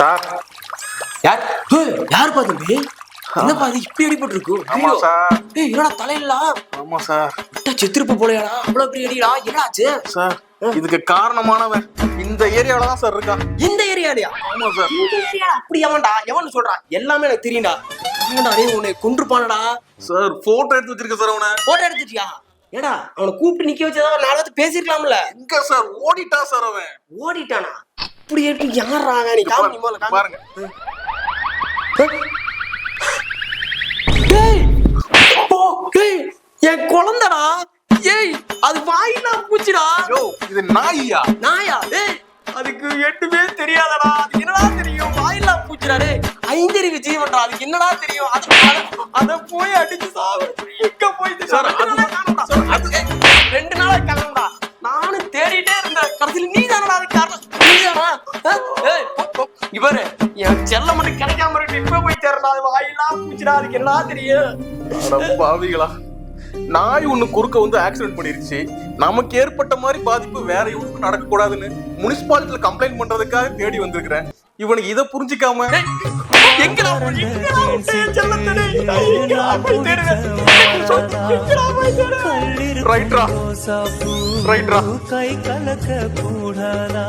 Sir. யார்? யாருப்பா தம்பி? என்னப்பா அது இப்படி அடிபட்டு ஆமா. சார். ஏய் என்னடா தலையிலாம் ஆமா சார். விட்டா செத்துருப்பு போலையாடா? அவ்வளவு பெரிய அடிடா? என்னாச்சு? சார் இதுக்கு காரணமானவன் இந்த ஏரியால தான் சார் இருக்கான். இந்த ஏரியாலயா ஆமா சார். இந்த ஏரியா அப்படி எவன்டா எவன் சொல்றான் எல்லாமே எனக்கு தெரியும்டா. ஏன்டா டேய் உன்னை கொன்றுப்பானடா? சார் போட்டோ எடுத்து வச்சிருக்க சார் அவனை. போட்டோ எடுத்துட்டியா? ஏடா அவனை கூப்பிட்டு நிக்க வச்சதா? ஒரு நாலாவது பேசிருக்கலாம்ல. எங்க சார்? ஓடிட்டா சார் அவன். ஓடிட்டானா? அப்படி எடுத்து யாரா நீ காமி முதல்ல. பாருங்க டேய் ஓ டேய் என் குழந்தைடா. ஏய் அது வாயிலா பூச்சிடா. யோ இது நாயியா நாயா? டேய் அதுக்கு எட்டுமே தெரியாதடா. அது என்னடா தெரியும்? வாயிலா பூச்சிடா டேய். ஐந்தறிவு ஜீவன்டா. அதுக்கு என்னடா தெரியும்? அது அத- போய் அடிச்சு சாவு எங்க போய் சார், ரெண்டு நாளா காணோம்டா. அது ஏய், ரெண்டு நாளா காணோம்டா. நானும் தேடிட்டே இருந்தேன். கடைசியில் நீ இவரு என் செல்ல மட்டும் கிடைக்காம இருக்கு இப்ப போய் தேரலாம் அது வாயெல்லாம் பூச்சிடா அதுக்கு என்ன தெரியும்? பாவிகளா. நாய் ஒண்ணு குறுக்க வந்து ஆக்சிடென்ட் பண்ணிருச்சு. நமக்கு ஏற்பட்ட மாதிரி பாதிப்பு வேற இவனுக்கு நடக்க கூடாதுன்னு முனிசிபாலிட்டியில கம்ப்ளைண்ட் பண்றதுக்காக தேடி வந்திருக்கிறேன். இவனுக்கு இதை புரிஞ்சுக்காம ரைட்ரா ரைட்ரா கை கலக்க கூடாதா?